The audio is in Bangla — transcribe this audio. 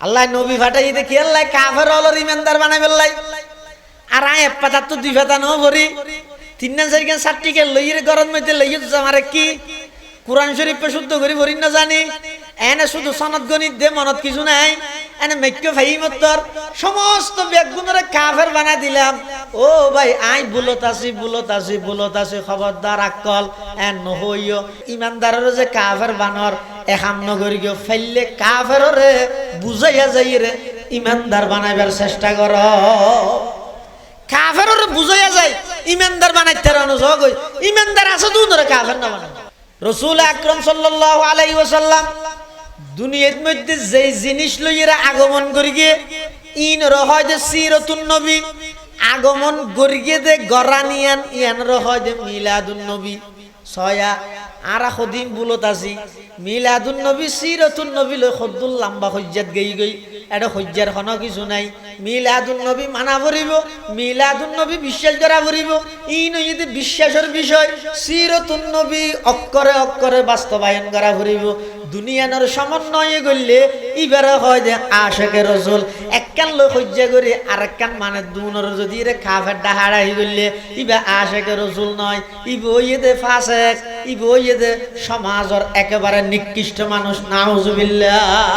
আল্লাহ নবী ফাটাই দেখি, আল্লাহ কাফের হলো ইমানদার বানাই বেল্লাই আর আয় এক পাতা তো দুই পাতা নো ভরি। তিন না চারি গান চারটি কে লইয়ের গরম মধ্যে লইয়ে আমারে কি? কোরআন শরীফ শুদ্ধ করি ভরি না জানি। এনে শুধু সনদ গণিত দে, মনত কিছু নাই। এনে মেক্য ভাই মতর সমস্ত বেগুনরে কাফের বানাই দিলাম। ও ভাই আই বুলত আছি বুলত আছি বুলত আছি খবরদার আকল এন নহইও। ইমানদারের যে কাফের বানর এখাম নগরী গিয়ে ফেললে কাফেররে বুঝাইয়া যাই রে, ইমানদার বানাইবার চেষ্টা কর। কাফেররে বুঝাইয়া যায় ইমানদার বানাইতে অনুযোগ ইমানদার আছে দু ধরে কাফের না বানাই রসুল আকরম সাল্লাল্লাহু আলাইহি ওয়াসাল্লাম দুনিয়ার মধ্যে যেই জিনিস লইয়েরা আগমন করি গিয়ে, ইন রহয় যে সিরতুন নবী, আগমন করি গিয়ে দে গরানিয়ান ইয়ান রহয় যে মিলাদুন নবী, ছয়া আর সদিন বুলত আছি মিলাদুন নবী, সিরতুন নবী লই সদ্দুল লাম্বা সজ্জাত গেই গই। এটা কোনো কিছু নাই। মিলাদুন মানা ভরিব মিলাদুন বিশ্বাস করা ভরিব ই নইতে বিশ্বাসের বিষয়। সিরতুন নবী অক্ষরে অক্ষরে বাস্তবায়ন করা ভরিব দুনিয়ানোর সমন্বয়ে করলে ইবারে হয় যে আশেকে রসুল একখান লোক সজ্জা করে আর একখান মানে দুনর যদি রে খাফের ডাহাড়া হয়ে গেলে ইবা আশেকে রসুল নয়। ইব ওইয়ে দে ফাসেক ইব যে সমাজের একেবারে নিকৃষ্ট মানুষ নাউজুবিল্লাহ।